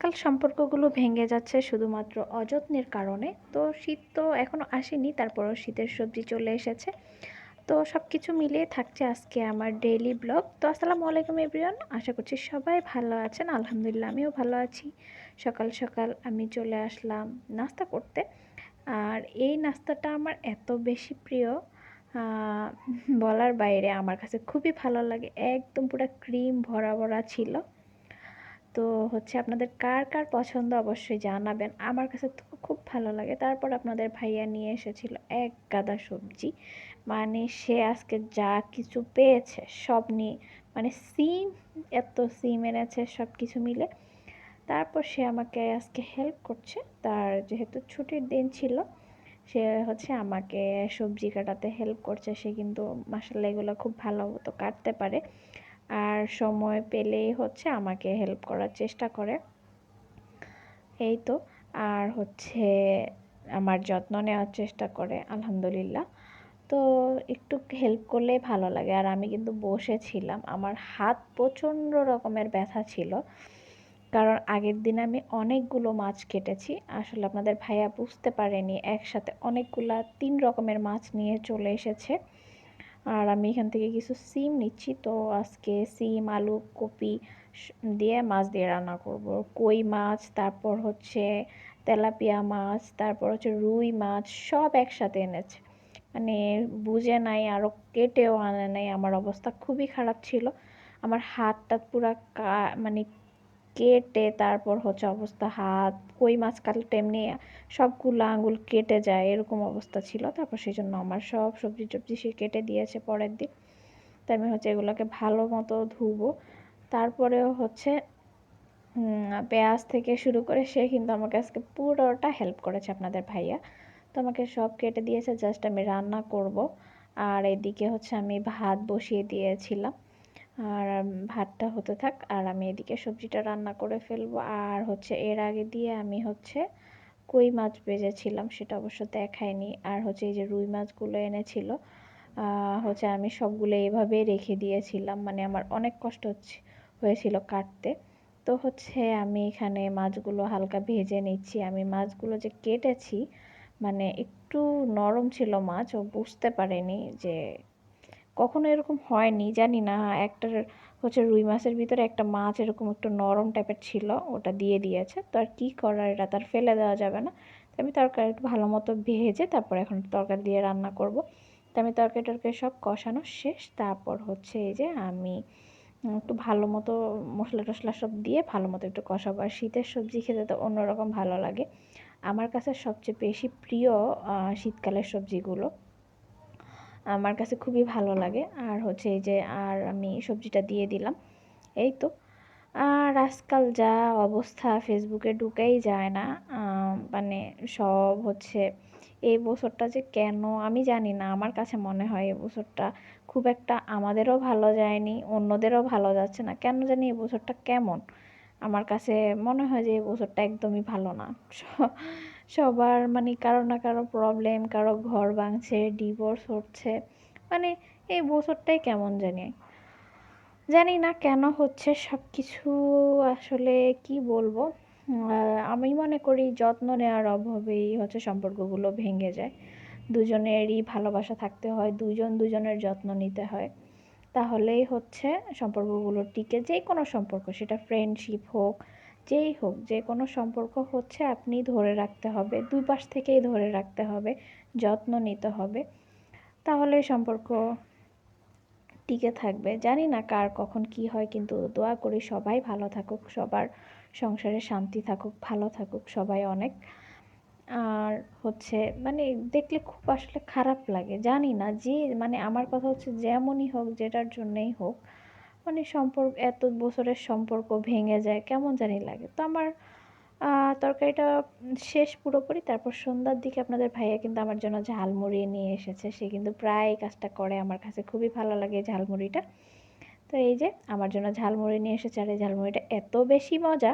আজকাল সম্পর্কগুলো ভেঙে যাচ্ছে শুধুমাত্র অযত্নের কারণে। তো শীত তো এখনও আসেনি, তারপরও শীতের সবজি চলে এসেছে। তো সব কিছু মিলিয়ে থাকছে আজকে আমার ডেইলি ব্লগ তো আসসালামু আলাইকুম এভরিওয়ান আশা করছি সবাই ভালো আছেন। আলহামদুলিল্লাহ আমিও ভালো আছি। সকাল সকাল আমি চলে আসলাম নাস্তা করতে। আর এই নাস্তাটা আমার এত বেশি প্রিয় বলার বাইরে আমার কাছে খুবই ভালো লাগে। একদম পুরো ক্রিম ভরা ভরা ছিল। তো হচ্ছে আপনাদের কার কার পছন্দ অবশ্যই জানাবেন। আমার কাছে তো খুব ভালো লাগে। তারপর আপনাদের ভাইয়া নিয়ে এসেছিল এক গাদা সবজি। মানে সে আজকে যা কিছু পেয়েছে, সব নিয়ে মানে সিম, এত সিম এনেছে সব কিছু মিলে। তারপর সে আমাকে আজকে হেল্প করছে। তার যেহেতু ছুটির দিন ছিল, সে হচ্ছে আমাকে সবজি কাটাতে হেল্প করছে। সে কিন্তু মাসাল্লা এগুলো খুব ভালো মতো কাটতে পারে। আর সময় পেলেই হচ্ছে আমাকে হেল্প করার চেষ্টা করে। এই তো, আর হচ্ছে আমার যত্ন নেওয়ার চেষ্টা করে, আলহামদুলিল্লাহ। তো একটু হেল্প করলে ভালো লাগে। আর আমি কিন্তু বসেছিলাম, আমার হাত প্রচণ্ড রকমের ব্যথা ছিল। কারণ আগের দিন আমি অনেকগুলো মাছ কেটেছি। আসলে আপনাদের ভাইয়া বুঝতে পারেনি, একসাথে অনেকগুলা তিন রকমের মাছ নিয়ে চলে এসেছে। আর আমি এখান থেকে কিছু সিম নিচ্ছি। তো আজকে সিম, আলু, কপি দিয়ে মাছ দিয়ে রান্না করব। কই মাছ, তারপর হচ্ছে তেলাপিয়া মাছ, তারপর হচ্ছে রুই মাছ, সব একসাথে এনেছে। মানে বুঝে নাই আরও কেটেও আনে নাই। আমার অবস্থা খুবই খারাপ ছিল। আমার হাতটা পুরা মানে কেটে তারপর হচ্ছে অবস্থা, হাত, কই মাছ কাটলে এমনি সবগুলো আঙুল কেটে যায়, এরকম অবস্থা ছিল। তারপর সেই জন্য আমার সব সবজি টবজি সে কেটে দিয়েছে পরের দিন। তাই আমি হচ্ছে এগুলোকে ভালো মতো ধুবো। তারপরেও হচ্ছে পেঁয়াজ থেকে শুরু করে সে কিন্তু আমাকে আজকে পুরোটা হেল্প করেছে আপনাদের ভাইয়া। তো আমাকে সব কেটে দিয়েছে জাস্ট আমি রান্না করব। আর এদিকে হচ্ছে আমি ভাত বসিয়ে দিয়েছিলাম। আর ভাতটা হতে থাক, আর আমি এদিকে সবজিটা রান্না করে ফেলব। আর হচ্ছে এর আগে দিয়ে আমি হচ্ছে কই মাছ ভেজেছিলাম সেটা অবশ্য দেখায়নি আর হচ্ছে এই যে রুই মাছগুলো এনেছিল হচ্ছে আমি সবগুলো এভাবেই রেখে দিয়েছিলাম। মানে আমার অনেক কষ্ট হচ্ছে, হয়েছিল কাটতে। তো হচ্ছে আমি এখানে মাছগুলো হালকা ভেজে নিচ্ছি। আমি মাছগুলো যে কেটেছি মানে একটু নরম ছিল মাছ, ও বুঝতে পারেনি যে কখনো এরকম হয়নি, জানি না। একটার হচ্ছে রুই মাছের ভিতরে একটা মাছ এরকম একটু নরম টাইপের ছিল, ওটা দিয়ে দিয়েছে। তো আর কী করার, এটা তার ফেলে দেওয়া যাবে না। তো আমি তরকারি একটু ভালো মতো ভেজে তারপর এখন তরকারি দিয়ে রান্না করব। তো আমি তরকারি টরকারি সব কষানো শেষ। তারপর হচ্ছে এই যে আমি একটু ভালো মতো মশলা টশলা সব দিয়ে ভালো মতো একটু কষাবো। আর শীতের সবজি খেতে তো অন্যরকম ভালো লাগে। আমার কাছে সবচেয়ে বেশি প্রিয় শীতকালের সবজিগুলো। আমার কাছে খুবই ভালো লাগে। আর হচ্ছে এই যে, আর আমি সবজিটা দিয়ে দিলাম। এই তো। আর আজকাল যা অবস্থা ফেসবুকে ঢুকেই যায় না। মানে সব হচ্ছে এই বছরটা যে কেন আমি জানি না। আমার কাছে মনে হয় এই বছরটা খুব একটা আমাদেরও ভালো যায়নি, অন্যদেরও ভালো যাচ্ছে না। কেন জানি এই বছরটা কেমন? আমার কাছে মনে হয় যে এই বছরটা একদমই ভালো না। সবার মানে কারও না কারও প্রবলেম কারও ঘর ভাঙছে ডিভোর্স হচ্ছে। মানে এই বছরটাই কেমন জানি। জানি না কেন হচ্ছে সব কিছু আসলে কি বলব? আমি মনে করি যত্ন নেওয়ার অভাবেই হচ্ছে সম্পর্কগুলো ভেঙে যায়। দুজনেরই ভালোবাসা থাকতে হয়, দুজন দুজনের যত্ন নিতে হয়। তাহলেই হচ্ছে সম্পর্কগুলো টিকে যে কোনো সম্পর্ক, সেটা ফ্রেন্ডশিপ হোক যেই হোক, যে কোনো সম্পর্ক হচ্ছে আপনি ধরে রাখতে হবে, দুই পাশ থেকেই ধরে রাখতে হবে, যত্ন নিতে হবে। তাহলে সম্পর্ক টিকে থাকবে। জানি না কার কখন কি হয়, কিন্তু দোয়া করি সবাই ভালো থাকুক, সবার সংসারে শান্তি থাকুক, ভালো থাকুক সবাই অনেক। আর হচ্ছে মানে দেখলে খুব আসলে খারাপ লাগে, জানি না যে মানে আমার কথা হচ্ছে যেমনই হোক, যেটার জন্যেই হোক। মানে সম্পর্ক, এত বছরের সম্পর্ক ভেঙে যায়, কেমন জানি লাগে। তো আমার তরকারিটা শেষ পুরোপুরি, তারপর সন্ধ্যার দিকে আপনাদের ভাইয়া কিন্তু আমার জন্য ঝালমুড়ি নিয়ে এসেছে। সে কিন্তু প্রায় কাজটা করে, আমার কাছে খুবই ভালো লাগে ঝালমুড়িটা। তো এই যে, আমার জন্য ঝালমুড়ি নিয়ে এসেছে, আর এই ঝালমুড়িটা এত বেশি মজা